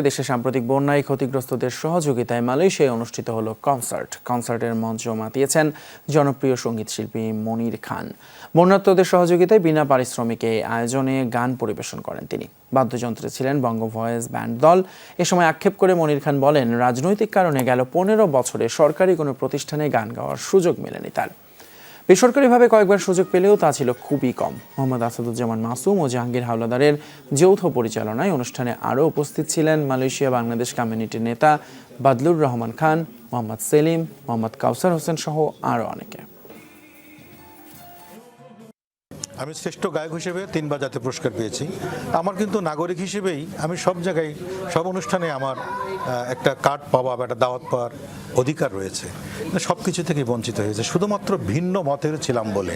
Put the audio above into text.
দেশে সাম্প্রতিক বন্যায় ক্ষতিগ্রস্তদের সহযোগিতায় মালয়েশিয়ায় অনুষ্ঠিত হলো কনসার্ট। কনসার্টের মঞ্চ মাতিয়েছেন জনপ্রিয় সংগীত শিল্পী মনির খান। বন্যার্তদের সহযোগিতায় বিনা পারিশ্রমিকে আয়োজনে গান পরিবেশন করেন তিনি। বাদ্যযন্ত্রে ছিলেন বঙ্গ ভয়েস ব্যান্ড দল। এ সময় আক্ষেপ করে মনির খান বলেন, রাজনৈতিক কারণে গেল পনেরো বছরে সরকারি কোনো প্রতিষ্ঠানে গান গাওয়ার সুযোগ মেলেনি তার। বেসরকারিভাবে কয়েকবার সুযোগ পেলেও তা ছিল খুবই কম। মোহাম্মদ আসাদুজ্জামান মাসুম ও জাহাঙ্গীর হাওলাদারের যৌথ পরিচালনায় অনুষ্ঠানে আরও উপস্থিত ছিলেন মালয়েশিয়া বাংলাদেশ কমিউনিটির নেতা বাদলুর রহমান খান, মোহাম্মদ সেলিম, মোহাম্মদ কাউসার হোসেন সহ আরও অনেকে। আমি শ্রেষ্ঠ গায়ক হিসেবে তিনবার জাতীয় পুরস্কার পেয়েছি। আমার কিন্তু নাগরিক হিসেবেই আমি সব জায়গায়, সব অনুষ্ঠানে আমার একটা কার্ড পাওয়া বা একটা দাওয়াত পাওয়ার অধিকার রয়েছে। সব কিছু থেকে বঞ্চিত হয়েছে। শুধুমাত্র ভিন্ন মতের ছিলাম বলে।